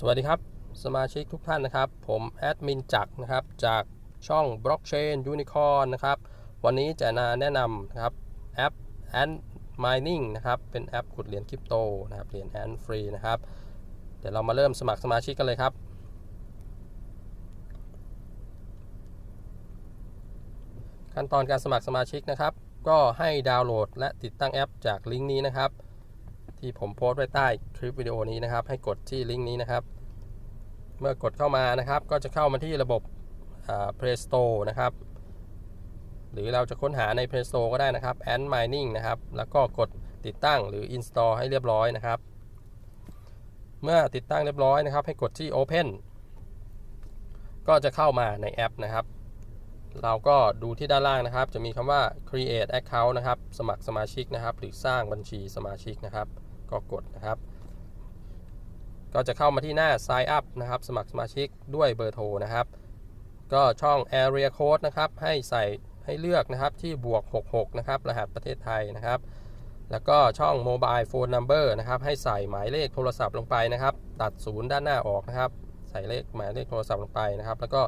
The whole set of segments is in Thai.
สวัสดีครับ สมาชิกทุกท่านนะครับ ผมแอดมินจักนะครับ จากช่อง Blockchain Unicorn นะครับ วันนี้จะมาแนะนำนะครับแอป Ant Mining นะครับ เป็นแอปขุดเหรียญคริปโตนะครับเหรียญ Ant ฟรีนะครับ เดี๋ยวเรามาเริ่มสมัครสมาชิกกันเลยครับ ขั้นตอนการสมัครสมาชิกนะครับ ก็ให้ดาวน์โหลดและติดตั้งแอปจากลิงก์นี้นะครับ ที่ผมโพสต์ไว้ใต้คลิปวิดีโอนี้นะครับ ให้กดที่ลิงก์นี้นะครับ เมื่อกดเข้ามานะครับ ก็จะเข้ามาที่ระบบ Play Store นะครับ หรือเราจะค้นหาใน Play Store ก็ได้นะครับ Ant Mining นะครับ แล้วก็กดติดตั้งหรือ Install ให้เรียบร้อยนะครับ เมื่อติดตั้งเรียบร้อยนะครับ ให้กดที่ Open ก็จะเข้ามาในแอปนะครับ เราก็ดูที่ด้านล่างนะครับ จะมีคำว่า create account นะครับ สมัครสมาชิกนะครับ หรือสร้างบัญชีสมาชิกนะครับ ก็กดนะครับ ก็จะเข้ามาที่หน้า sign up นะครับ สมัครสมาชิกด้วยเบอร์โทรนะครับ ก็ช่อง area code นะครับ ให้ใส่ให้เลือกนะครับที่บวก 66 นะครับ รหัสประเทศไทยนะครับ แล้วก็ช่อง mobile phone number นะครับ ให้ใส่หมายเลขโทรศัพท์ลงไปนะครับ ตัดศูนย์ด้านหน้าออกนะครับ ใส่เลขหมายเลขโทรศัพท์ลงไปนะครับ แล้วก็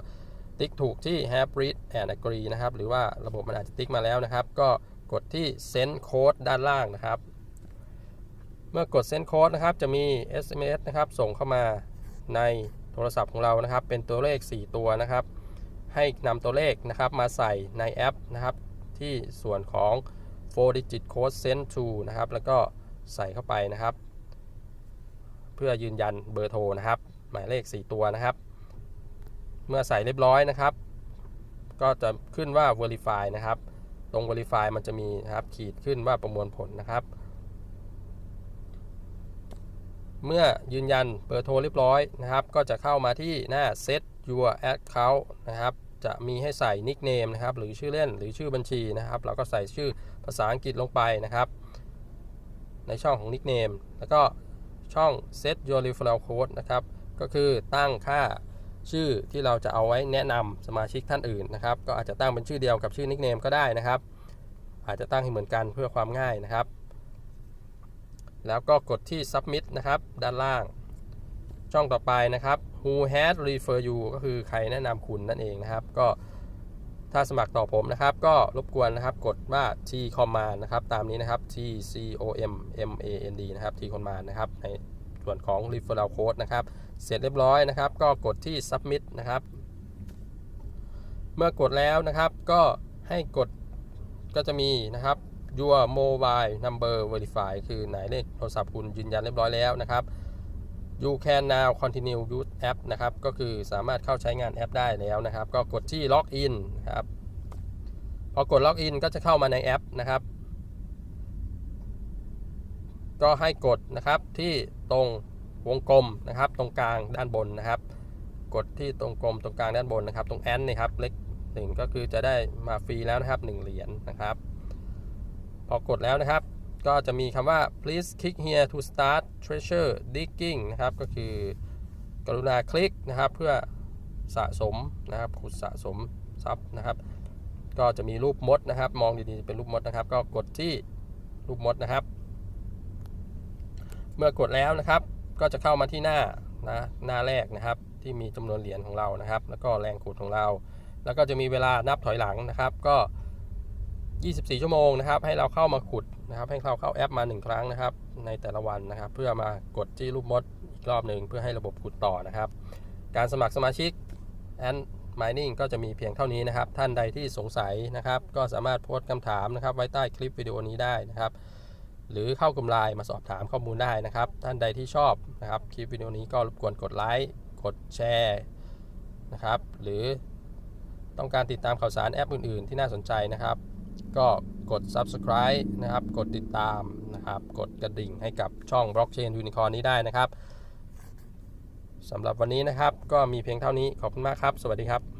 ติ๊กถูกที่ have read and agree นะครับ หรือว่าระบบมันอาจจะติ๊กมาแล้วนะครับ ก็กดที่ send code ด้านล่างนะครับ เมื่อกด send code นะครับจะมี SMS นะครับส่งเข้ามาในโทรศัพท์ของเรานะครับ เป็นตัวเลข 4 ตัวนะครับ ให้นำตัวเลขนะครับมาใส่ในแอปนะครับ ที่ส่วนของ 4 digit code send to นะครับ แล้วก็ใส่เข้าไปนะครับ เพื่อยืนยันเบอร์โทรนะครับ หมายเลข 4 ตัวนะครับ เมื่อใส่เรียบร้อยนะครับ ก็จะขึ้นว่า verify นะครับ ตรง verify มันจะมีนะครับขีดขึ้นว่าประมวลผลนะครับ เมื่อยืนยันเบอร์โทรเรียบร้อยนะครับ ก็จะเข้ามาที่หน้า set your account นะครับ จะมีให้ใส่ nickname นะครับ หรือชื่อเล่นหรือชื่อบัญชีนะครับ เราก็ใส่ชื่อภาษาอังกฤษลงไปนะครับ ในช่องของ nickname แล้วก็ช่อง set your referral code นะครับ ก็คือตั้งค่าชื่อที่เราจะเอาไว้แนะนำสมาชิกท่านอื่นนะครับ ก็อาจจะตั้งเป็นชื่อเดียวกับชื่อ nickname ก็ได้นะครับ อาจจะตั้งให้เหมือนกันเพื่อความง่ายนะครับ แล้วก็กดที่ submit นะครับ ด้านล่าง ช่องต่อไปนะครับ who has refer you ก็คือใครแนะนำคุณนั่นเองนะครับ ก็ถ้าสมัครต่อผมนะครับ ก็รบกวนนะครับกดว่า t command นะครับ ตามนี้นะครับ t c o m m a n d นะครับ t command นะครับในส่วนของ referral code นะครับ เสร็จเรียบร้อยนะครับ ก็กดที่ submit นะครับ เมื่อกดแล้วนะครับก็ให้กดก็จะมีนะครับ your mobile number verify คือหมายเลขโทรศัพท์คุณยืนยันเรียบร้อยแล้วนะครับ you can now continue use app นะครับ ก็คือสามารถเข้าใช้งานแอปได้แล้วนะครับ ก็กดที่ login นครับ พอกด login ก็จะเข้ามาในแอปนะครับ ก็ให้กดนะครับที่ตรงวงกลมนะครับ ตรงกลางด้านบนนะครับ กดที่ตรงกลมตรงกลางด้านบนนะครับ ตรงแอนนี่ครับ เล็กหนึ่งก็คือจะได้มาฟรีแล้วนะครับ 1 เหรียญนะครับ พอกดแล้วนะครับ ก็จะมีคำว่า please click here to start treasure digging นะครับ ก็คือกรุณาคลิกนะครับเพื่อสะสมนะครับขุดสะสมทรัพย์นะครับ ก็จะมีรูปมดนะครับ มองดีๆเป็นรูปมดนะครับ ก็กดที่รูปมดนะครับ เมื่อกดแล้วนะครับ ก็จะเข้ามาที่หน้านะหน้าแรกนะครับ ที่มีจำนวนเหรียญของเรานะครับ แล้วก็แรงขุดของเรา แล้วก็จะมีเวลานับถอยหลังนะครับ ก็ 24 ชั่วโมงนะครับ ให้เราเข้ามาขุดนะครับ ให้เราเข้าแอปมา 1 ครั้งนะครับ ในแต่ละวันนะครับ เพื่อมากดที่รูปมดอีกรอบหนึ่งเพื่อให้ระบบขุดต่อนะครับ การสมัครสมาชิก and mining ก็จะมีเพียงเท่านี้นะครับ ท่านใดที่สงสัยนะครับ ก็สามารถโพสต์คำถามนะครับ ไว้ใต้คลิปวิดีโอนี้ได้นะครับ หรือเข้ากลุ่มไลน์มาสอบถามข้อมูลได้นะครับ ท่านใดที่ชอบนะครับคลิปวิดีโอนี้ก็รบกวนกดไลค์กดแชร์นะครับ หรือต้องการติดตามข่าวสารแอปอื่น ๆ ที่น่าสนใจนะครับ ก็กด subscribe นะครับ กดติดตามนะครับ กดกระดิ่งให้กับช่อง blockchain unicorn นี้ได้นะครับสำหรับวันนี้นะครับ ก็มีเพียงเท่านี้ขอบคุณมากครับ สวัสดีครับ